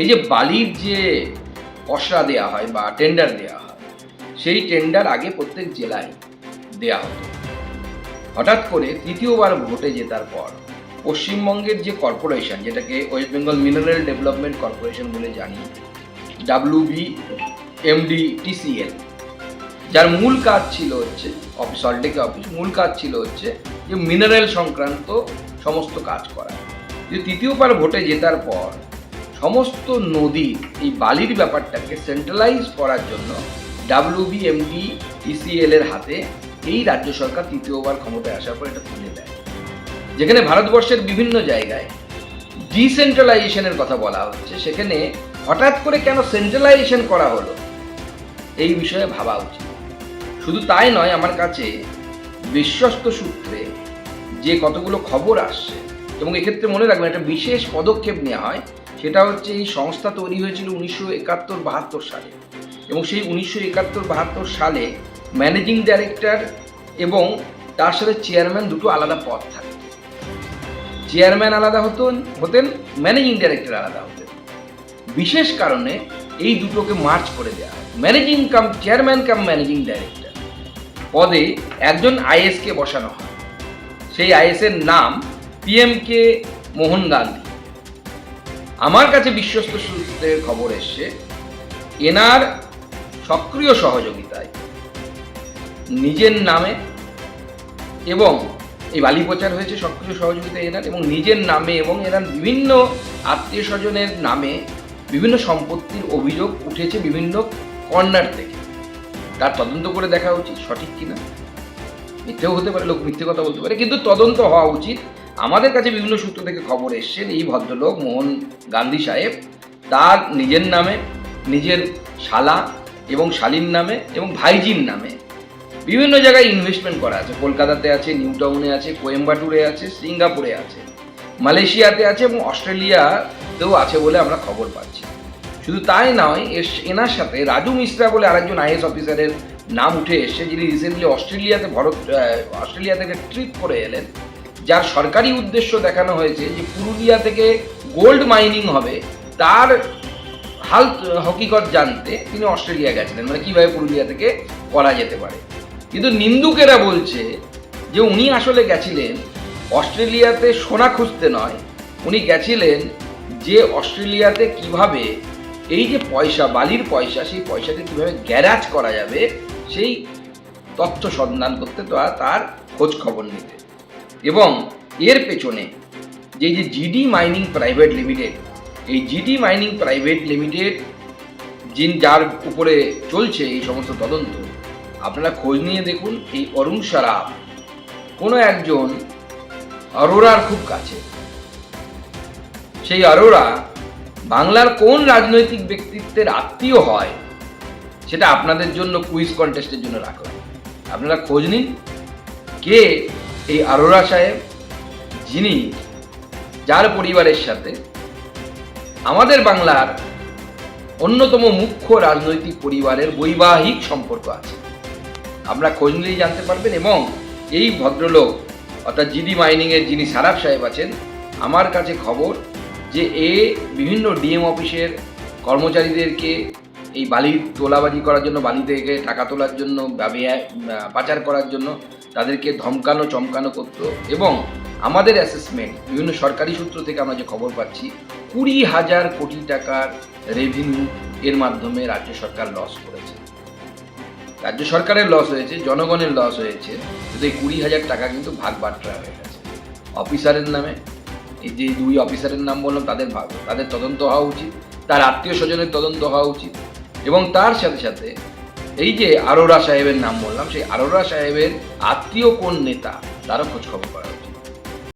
এই যে বালির যে পসরা দেওয়া হয় বা টেন্ডার দেওয়া হয়, সেই টেন্ডার আগে প্রত্যেক জেলায় দেওয়া হতো। হঠাৎ করে তৃতীয়বার ভোটে জেতার পর পশ্চিমবঙ্গের যে কর্পোরেশন যেটাকে West Bengal mineral development corporation বলে জানি ডাব্লিউবি এমডি টিসিএল যার মূল কাজ ছিল হচ্ছে অফিস সল্টেকে অফিস মূল কাজ ছিল হচ্ছে যে মিনারেল সংক্রান্ত সমস্ত কাজ করা। যে তৃতীয়বার ভোটে জেতার পর সমস্ত নদীর এই বালির ব্যাপারটাকে সেন্ট্রালাইজ করার জন্য ডাব্লিউবিএমডি টিসিএল এর হাতে এই রাজ্য সরকার তৃতীয়বার ক্ষমতায় আসার পর এটা তুলে দেয়। যেখানে ভারতবর্ষের বিভিন্ন জায়গায় ডিসেন্ট্রালাইজেশনের কথা বলা হচ্ছে। সেখানে হঠাৎ করে কেন সেন্ট্রালাইজেশন করা হলো? এই বিষয়ে ভাবা উচিত। শুধু তাই নয়, আমার কাছে বিশ্বস্ত সূত্রে যে কতগুলো খবর আসছে এবং এক্ষেত্রে মনে রাখবেন একটা বিশেষ পদক্ষেপ নেওয়া হয় সেটা হচ্ছে এই সংস্থা তৈরি হয়েছিল উনিশশো একাত্তর বাহাত্তর সালে। এবং সেই উনিশশো একাত্তর বাহাত্তর সালে ম্যানেজিং ডাইরেক্টর এবং তার সাথে চেয়ারম্যান দুটো আলাদা পদ থাকে। চেয়ারম্যান আলাদা হতেন হতেন ম্যানেজিং ডাইরেক্টর আলাদা হতেন। বিশেষ কারণে এই দুটোকে মার্চ করে দেওয়া হয়। Managing cum chairman cum managing director পদে একজন আইএসকে বসানো হয়। সেই আইএসের নাম পিএম কে মোহন গান্ধী আমার কাছে বিশ্বস্ত সূত্রের খবর এসছে, এনার সক্রিয় সহযোগিতায় নিজের নামে এবং এই বালি প্রচার হয়েছে, সক্রিয় সহযোগিতা এনার এবং নিজের নামে এবং এনার বিভিন্ন আত্মীয় স্বজনের নামে বিভিন্ন সম্পত্তির অভিযোগ উঠেছে বিভিন্ন কর্নার থেকে। তার তদন্ত করে দেখা উচিত, সঠিক কিনা? মিথ্যেও হতে পারে, লোক মিথ্যে কথা বলতে পারে, কিন্তু তদন্ত হওয়া উচিত। আমাদের কাছে বিভিন্ন সূত্র থেকে খবর এসছেন এই ভদ্রলোক মোহন গান্ধী সাহেব তার নিজের নামে, নিজের শালা এবং শালীর নামে এবং ভাইজির নামে বিভিন্ন জায়গায় ইনভেস্টমেন্ট করা আছে। কলকাতাতে আছে, নিউ টাউনে আছে, কোয়েম্বাটুরে আছে, সিঙ্গাপুরে আছে, মালয়েশিয়াতে আছে এবং অস্ট্রেলিয়াতেও আছে বলে আমরা খবর পাচ্ছি। শুধু তাই নয়, এস- এনার সাথে রাজু মিশ্রা বলে আরেকজন আইএস অফিসারের নাম উঠে এসছে যিনি রিসেন্টলি অস্ট্রেলিয়াতে ভারত অস্ট্রেলিয়া থেকে ট্রিপ করে এলেন। যার সরকারি উদ্দেশ্য দেখানো হয়েছে যে পুরুলিয়া থেকে গোল্ড মাইনিং হবে, তার হাল হকিকত জানতে তিনি অস্ট্রেলিয়া গেছিলেন। মানে কীভাবে পুরুলিয়া থেকে করা যেতে পারে। কিন্তু নিন্দুকেরা বলছে যে উনি আসলে গেছিলেন অস্ট্রেলিয়াতে সোনা খুঁজতে নয়, উনি গেছিলেন যে অস্ট্রেলিয়াতে কীভাবে এই যে পয়সা, বালির পয়সা, সেই পয়সাকে কীভাবে গ্যারাজ করা যাবে, সেই তথ্য সন্ধান করতে তার খোঁজ খবর নিতে। এবং এর পেছনে যে যে জিডি মাইনিং প্রাইভেট লিমিটেড এই জিডি মাইনিং প্রাইভেট লিমিটেড যিনি যার উপরে চলছে এই সমস্ত তদন্ত, আপনারা খোঁজ নিয়ে দেখুন এই অরুণ সারাফ কোনো একজন অরোরার খুব কাছে। সেই অরোরা বাংলার কোন রাজনৈতিক ব্যক্তিত্বের আত্মীয় হয় সেটা আপনাদের জন্য কুইজ কন্টেস্টের জন্য রাখলাম। আপনারা খোঁজ নিন, কে এই আরোরা সাহেব, যিনি যার পরিবারের সাথে আমাদের বাংলার অন্যতম মুখ্য রাজনৈতিক পরিবারের বৈবাহিক সম্পর্ক আছে। আমরা খোঁজ নিলেই জানতে পারবেন এবং এই ভদ্রলোক, অর্থাৎ জিডি মাইনিংয়ের যিনি সারাফ সাহেব আছেন, আমার কাছে খবর যে এ বিভিন্ন ডিএম অফিসের কর্মচারীদেরকে এই বালি তোলাবাজি করার জন্য, বালি থেকে টাকা তোলার জন্য পাচার করার জন্য তাদেরকে ধমকানো, চমকানো করতো এবং আমাদের অ্যাসেসমেন্ট বিভিন্ন সরকারি সূত্র থেকে আমরা যে খবর পাচ্ছি, কুড়ি হাজার কোটি টাকার রেভিনিউ এর মাধ্যমে রাজ্য সরকার লস করেছে। রাজ্য সরকারের লস হয়েছে, জনগণের লস হয়েছে, কিন্তু এই কুড়ি হাজার টাকা কিন্তু ভাগ বাট্রা হয়ে গেছে। অফিসারের নামে, এই যে দুই অফিসারের নাম বললাম, তাদের ভাগ, তাদের তদন্ত হওয়া উচিত, তার আত্মীয় স্বজনের তদন্ত হওয়া উচিত এবং তার সাথে সাথে এই যে আরোরা সাহেবের নাম বললাম, সেই আরোরা সাহেবের আত্মীয় কোন নেতা? তারও খোঁজ খবর করা।